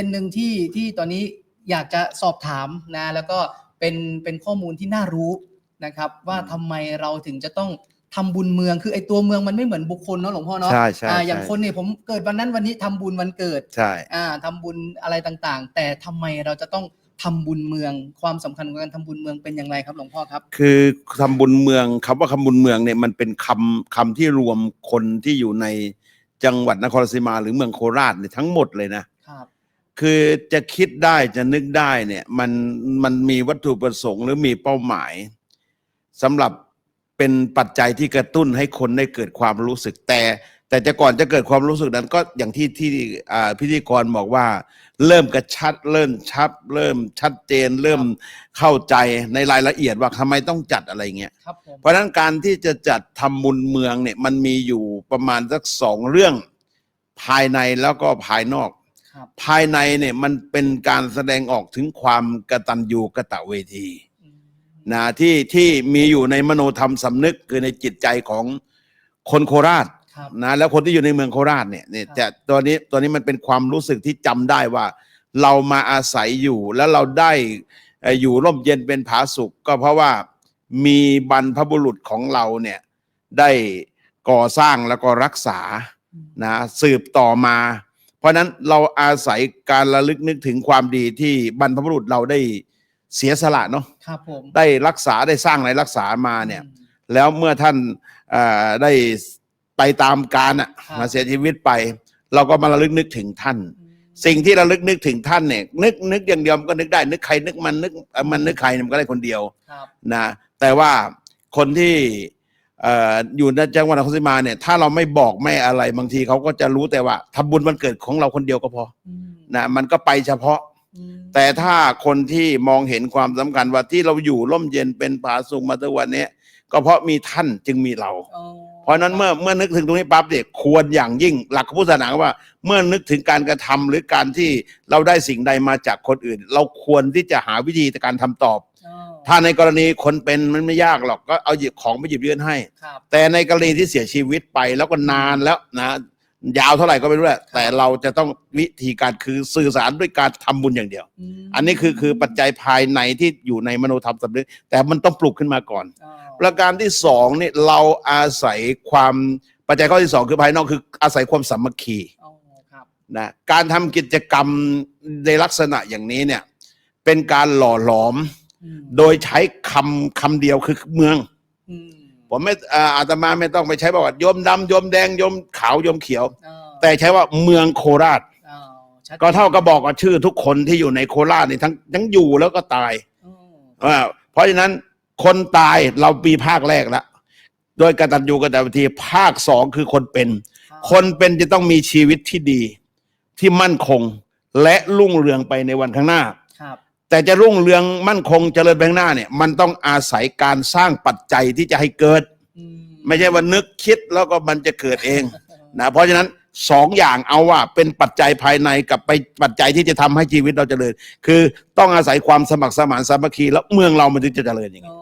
เป็นหนึ่งที่ที่ตอนนี้อยากจะสอบถามนะแล้วก็เป็นเป็นข้อมูลที่น่ารู้นะครับ ว่าทำไมเราถึงจะต้องทำบุญเมืองคือไอ้ตัวเมืองมันไม่เหมือนบุคคลเนาะหลวงพ่อเนาะใช่ใช่อ่าอย่างใช่คนเนี่ยผมเกิดวันนั้นวันนี้ทำบุญวันเกิดใช่อ่าทำบุญอะไรต่างๆ แต่ทำไมเราจะต้องทำบุญเมืองความสำคัญของการทำบุญเมืองเป็นอย่างไรครับหลวงพ่อครับ คือคำบุญเมืองคำว่าคำบุญเมืองเนี่ยมันเป็นคำคำที่รวมคนที่อยู่ในจังหวัดนครราชสีมาหรือเมืองโคราชเนี่ยทั้งหมดเลยนะ คือจะคิดได้จะนึกได้เนี่ยมันมันมีวัตถุประสงค์หรือมีเป้าหมายสำหรับเป็นปัจจัยที่กระตุ้นให้คนได้เกิดความรู้สึกแต่ แต่จะก่อนจะเกิดความรู้สึกนั้นก็อย่างที่ที่พิธีกรบอกว่า เริ่มกระชัดเริ่มชับ เริ่มชัดเจน เริ่มเข้าใจในรายละเอียดว่าทำไมต้องจัดอะไรเงี้ยครับผมเพราะฉะนั้นการที่จะจัดทำบุญเมืองเนี่ยมันมีอยู่ประมาณสักสองเรื่องภายในแล้วก็ภายนอก ภายในเนี่ยมันเป็นการแสดงออกถึงความกตัญญูกตเวทีอืมนะที่ที่มีอยู่ในมโนธรรมสำนึกคือในจิตใจของคนโคราชครับนะแล้วคนที่อยู่ในเมืองโคราชเนี่ยเนี่ยครับจะตัวนี้ตัวนี้มันเป็นความรู้สึกที่จำได้ว่า เรามาอาศัยอยู่แล้วเราได้เอ่ออยู่ร่มเย็นเป็นผาสุขก็เพราะว่ามีบรรพบุรุษของเราเนี่ยได้ก่อสร้างแล้วก็รักษานะสืบต่อมา เพราะฉะนั้นเราอาศัยการระลึกนึกถึงความดีที่บรรพบุรุษเราได้เสียสละเนาะครับผมได้รักษาได้สร้างในรักษามาเนี่ยอืมแล้วเมื่อท่านเอ่อได้ไปตามการอะครับมาเสียชีวิตไป เราก็มาระลึกนึกถึงท่านอืมสิ่งที่ระลึกนึกถึงท่านเนี่ย นึกนึกอย่างเดียวมันก็นึกได้นึกใครนึกมันนึกเอ่อมันนึกใครเนี่ยมันก็ได้คนเดียวครับนะแต่ว่าคนที่เอ่ออยู่ในจังหวัดนครศรีมาเนี่ย ถ้าเราไม่บอกไม่อะไรบางทีเขาก็จะรู้แต่ว่าทำบุญวันเกิดของเราคนเดียวก็พออืมนะมันก็ไปเฉพาะอืมแต่ถ้าคนที่มองเห็นความสำคัญว่าที่เราอยู่ร่มเย็นเป็นผาสุขมาทุกวันเนี้ยก็เพราะมีท่านจึงมีเราอ๋อเพราะฉะนั้นเมื่อเมื่อนึกถึงตรงนี้ปั๊บเนี่ยควรอย่างยิ่งหลักของพุทธศาสนาว่า เมื่อนึกถึงการกระทำหรือการที่เราได้สิ่งใดมาจากคนอื่น เราควรที่จะหาวิธีการทำตอบอ๋อ ถ้าในกรณีคนเป็นมันไม่ยากหรอกก็เอาหยิบของไปหยิบยื่นให้ ครับ แต่ในกรณีที่เสียชีวิตไปแล้วก็นานแล้วนะยาวเท่าไหร่ก็ไม่รู้แหละแต่เราจะต้องวิธีการคือสื่อสารด้วยการทำบุญอย่างเดียว มอันนี้คือคือปัจจัยภายในที่อยู่ในมโนธรรมสำนึกแต่มันต้องปลุกขึ้นมาก่อนอ๋อประการที่สองเนี่ยเราอาศัยความปัจจัยข้อที่สองคือภายนอกคืออาศัยความสามัคคีอ๋อครับนะการทำกิจกรรมในลักษณะอย่างนี้เนี่ยเป็นการหล่อหลอมอืม โดยใช้คำคำเดียวคือเมือง อืมผมไม่อ่าอาตมาไม่ต้องไปใช้ประวัติโยมดำโยมแดงโยมขาวโยมเขียวอ๋อแต่ใช้ว่าเมืองโคราชอ๋อชัดก็เท่ากับบอกกับชื่อทุกคนที่อยู่ในโคราชนี่ทั้งทั้งอยู่แล้วก็ตายอืมอ่าเพราะฉะนั้นคนตายเราปีภาคแรกแล้วโดยกตัญญูกตเวทีภาคสองคือคนเป็นรับคนเป็นจะต้องมีชีวิตที่ดีที่มั่นคง และรุ่งเรืองไปในวันข้างหน้าครับ แต่จะรุ่งเรืองมั่นคงเจริญไปข้างหน้าเนี่ย มันต้องอาศัยการสร้างปัจจัยที่จะให้เกิดอืไม่ใช่ว่านึกคิดแล้วก็มันจะเกิดเองนะเพราะฉะนั้นสองอย่างเอาว่าเป็นปัจจัยภายในกับไปปัจจัยที่จะทำให้ชีวิตเราเจริญ คือต้องอาศัยความสมัครสมานสามัคคีแล้วเมืองเรามันถึงจะเจริญอย่างนี้อ๋อ